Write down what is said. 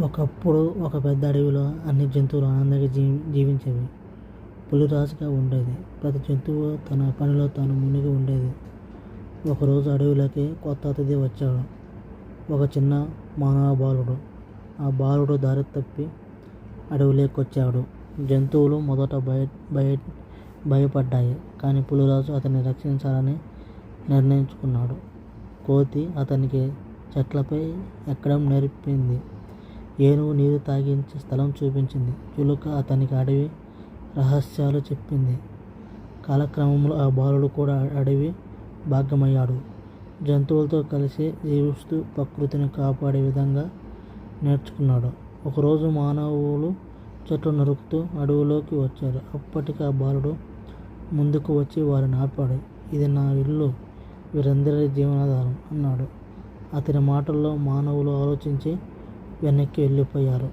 ఒకప్పుడు ఒక పెద్ద అడవిలో అన్ని జంతువులు ఆనందంగా జీ జీవించేవి. పులిరాజుగా ఉండేది. ప్రతి జంతువు తన పనిలో తాను మునిగి ఉండేది. ఒకరోజు అడవిలోకి కొత్త అతిథి వచ్చాడు. ఒక చిన్న మానవ బాలుడు. ఆ బాలుడు దారి తప్పి అడవిలోకి వచ్చాడు జంతువులు మొదట భయ భయ భయపడ్డాయి. కానీ పులిరాజు అతన్ని రక్షించాలని నిర్ణయించుకున్నాడు. కోతి అతనికి చెట్లపై ఎక్కడం నేర్పింది. ఏనుగు నీరు తాగించే స్థలం చూపించింది. చిలుక అతనికి అడవి రహస్యాలు చెప్పింది. కాలక్రమంలో ఆ బాలుడు కూడా అడవి భాగమయ్యాడు. జంతువులతో కలిసి జీవిస్తూ ప్రకృతిని కాపాడే విధంగా నేర్చుకున్నాడు. ఒకరోజు మానవులు చెట్లు నరుకుతూ అడవిలోకి వచ్చారు. అప్పటికి ఆ బాలుడు ముందుకు వచ్చి వారిని ఆపాడు. ఇది నా ఇల్లు. వీరందరి జీవనాధారం అన్నాడు. అతని మాటల్లో మానవులు ఆలోచించి వెనక్కి వెళ్ళిపోయారు.